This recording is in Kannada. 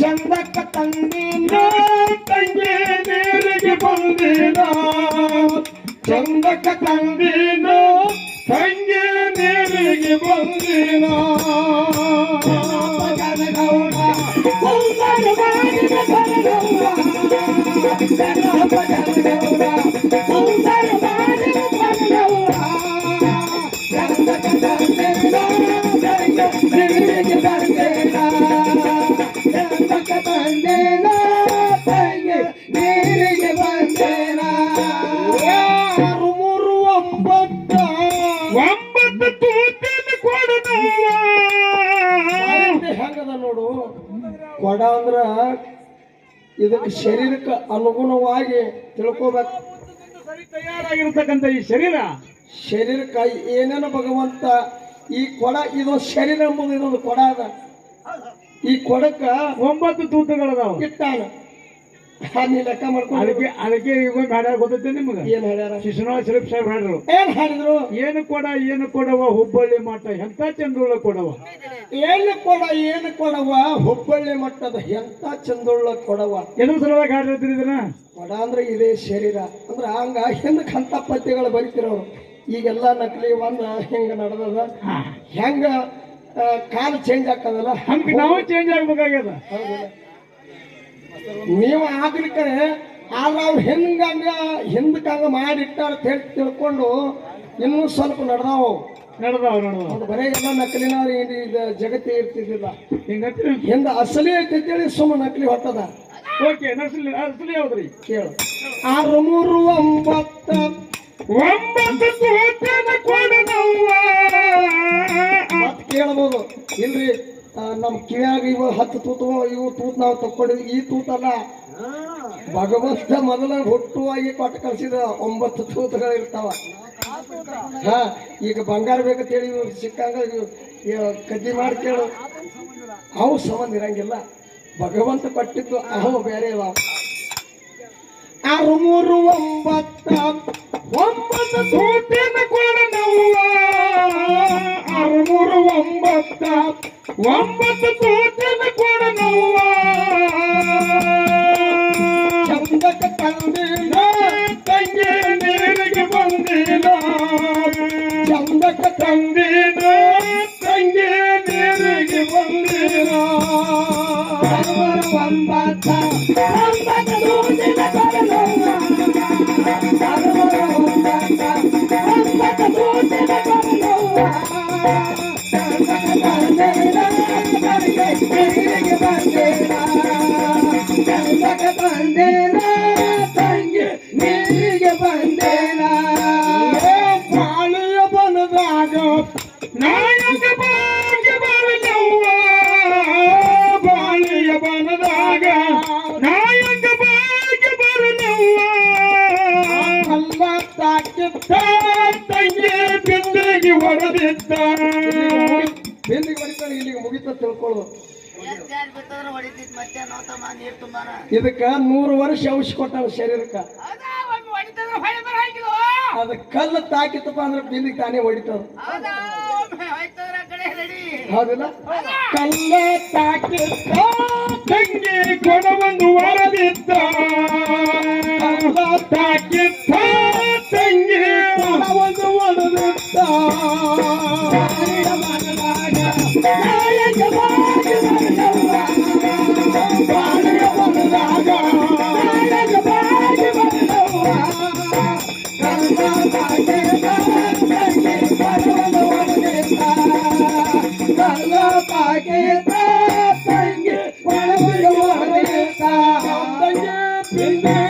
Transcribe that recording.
ಚಂದಕ್ಕ ತಂದಿನ ತಂಗಿ ನೀರಿಗೆ ಬಂದಿನ? ಚಂದಕ ತಂದಿನ? ತಂಗಿ ನೀರಿಗೆ ಬಂದಿನ? ಗೌಡ ನೀರಿಗೆ ಬಂದಿನ? ಆರು ಮೂರು ಒಂಬತ್ತ? ಒಂಬತ್ತು ತೂತಿನ ಕೊಡದವ್ವ ಹೆಂಗದ ನೋಡು? ಕೊಡ ಅಂದ್ರ ಇದಕ್ಕೆ ಶರೀರಕ್ಕೆ ಅನುಗುಣವಾಗಿ ತಿಳ್ಕೋಬೇಕು. ಸರಿ ತಯಾರಾಗಿರ್ತಕ್ಕಂಥ ಈ ಶರೀರ. ಶರೀರಕ್ಕೆ ಏನೇನು ಭಗವಂತ ಈ ಕೊಡ ಇದು ಶರೀರ ಎಂಬುದು ಇದೊಂದು ಕೊಡ ಅದ. ಈ ಕೊಡಕ್ಕ ಒಂಬತ್ತು ತೂತುಗಳದಾವ. ಇಟ್ಟಾನ. ಅದ್ ಲೆಕ್ಕ ಮಾಡ್ಕೊಂಡು ಅದಕ್ಕೆ ಅದಕ್ಕೆ ಈಗ ಹಾಡ್ಯಾರ ಗೊತ್ತೈತೆ ನಿಮ್ಗೆ? ಏನ್ ಹೇಳ್ಯಾರ ಶಿಶುನಾಳ ಶರೀಫ್ ಸಾಹೇಬ್ ಹಾಡ್ರು. ಏನ್ ಹಾಡಿದ್ರು? ಏನು ಕೊಡ ಏನು ಕೊಡವ ಹುಬ್ಬಳ್ಳಿ ಮಠ ಎಂತ ಚಂದ್ರುಳ ಕೊಡವ? ಏನು ಕೊಡ ಏನು ಕೊಡವ ಹುಬ್ಬಳ್ಳಿ ಮಟ್ಟದ ಎಂತ ಚಂದುಳ್ಳ ಕೊಡವ? ಏನೋ ಸಲುವಾಗಿ ಹಾಡಿರ್ತೀರಿ ಇದನ್ನ? ಕೊಡ ಅಂದ್ರೆ ಇದೇ ಶರೀರ. ಅಂದ್ರೆ ಹಂಗ ಹಿಂದಕ್ಕೆ ಅಂತ ಪದ್ಯಗಳು ಬರೀತಿರೋರು ಈಗೆಲ್ಲ ನಕಲಿ ಒಂದ ಹೆಂಗ ನಡೆದದ? ಹೆಂಗ ಕಾಲ ಚೇಂಜ್ ಆಗ್ತದಲ್ಲ? ಹಂಗ ನಾವು ಚೇಂಜ್ ಆಗ್ಬೇಕಾಗ್ಯದ. ಹೌದಲ್ಲ? ನೀವು ಆಗ್ಲಿಕ್ಕರೆ ಆದ್ರೆ ಅವ್ರು ಹೆಂಗಂಗ ಹಿಂದಕ್ಕಾಗ ಮಾಡಿಟ್ಟಾರ ಅಂತ ಹೇಳಿ ತಿಳ್ಕೊಂಡು ಇನ್ನೂ ಸ್ವಲ್ಪ ನಡೆದಾವು. ನಡೆದಾವ ಅದು ಬರೇ ಎಲ್ಲ ನಕಲಿನ ಇದು ಜಗತ್ತೇ ಇರ್ತಿದ್ದಿಲ್ಲ. ಹಿಂದ ಅಸಲಿ ಐತಿ ಅಂತೇಳಿ ಸುಮ್ಮ ನಕಲಿ ಹೊತ್ತದ ಓಕೆ ನಸಲಿ ಅಸಲಿ ಯಾವ್ದ್ರಿ ಕೇಳು. ಆರು ಮೂರು ಒಂಬತ್ತು ಒಂಬತ್ತು ಕೇಳ್ಬೋದು. ಇಲ್ರಿ. ಆ, ಕಿವಿಯಾಗ ಇವು ಹತ್ತು ತೂತು ಇವು ತೂತ್ ನಾವು ತಕ್ಕೊಂಡಿದ್ವಿ. ಈ ತೂತಲ್ಲ ಭಗವಂತ ಮೊದಲ ಹುಟ್ಟುವಾಗಿ ಕೊಟ್ಟು ಕಳ್ಸಿದ ಒಂಬತ್ತು ತೂತುಗಳು ಇರ್ತಾವ ಹಾ ಈಗ ಬಂಗಾರ ಹೇಳಿ ಇವ್ರು ಸಿಕ್ಕಂಗ ಕದ್ದಿ ಮಾಡಿ ಕೇಳು. ಅವು ಸಂಬಂಧ ಇರಂಗಿಲ್ಲ. ಭಗವಂತ ಕೊಟ್ಟಿದ್ದು ಅಹೋ ಬೇರೆ ಇವ ಆರು ಮೂರು ಒಂಬತ್ತು ಒಂಬತ್ತು ಒಂಬತ್ತು ತೂತಿನ ಕೊಡದವ್ವ ಚಂದಕ ತಂದಿನ ತಂಗಿ ನೀರಿಗೆ ಬಂದಿಲ್ಲ ಚಂದಕ ತಂದಿನ ತಂಗಿ ನೀರಿಗೆ ಬಂದಿಲ್ಲ ಒಂಬತ್ತ ಒಂಬತ್ತು ದೂದಿನ ಕೊಡಲವ್ವ. ಹನುಮನ ಒಂಬತ್ತ ಒಂಬತ್ತು ದೂದಿನ ನಾಯಕ ಭಾಗ್ಯ ಬಾಳಿಯ ಬನದಾಗ ನಾಯಕ ತಂಗಿ ಬಿಂದಿಗೆ ಹೊಡೆದಿದ್ದ ಬೆಂದಿಗೆ ಹೊಡಿತಾನೆ ಇಲ್ಲಿಗೆ ಮುಗಿತ ತಿಳ್ಕೊಳ್ಳೋದು ಇದಕ್ಕ ನೂರು ವರ್ಷ ಔಷಧಿ ಕೊಟ್ಟಾನ ಶರೀರಕ್ಕ ಅದ ಕಲ್ಲು ತಾಕಿತ್ತಪ್ಪ ಅಂದ್ರೆ ಬಿಂದಿಗೆ ತಾನೇ ಹೊಡಿತಾವ ಹೌದಿಲ್ಲ? ಕಲ್ಲ ತಾಕಿ ತಂಗಿ ಕೊಡವೊಂದು ಕಲ್ಲ ತಾಕಿ ತಂಗಿ ಒಂದು ಒಡೆದಿತ್ತ 明天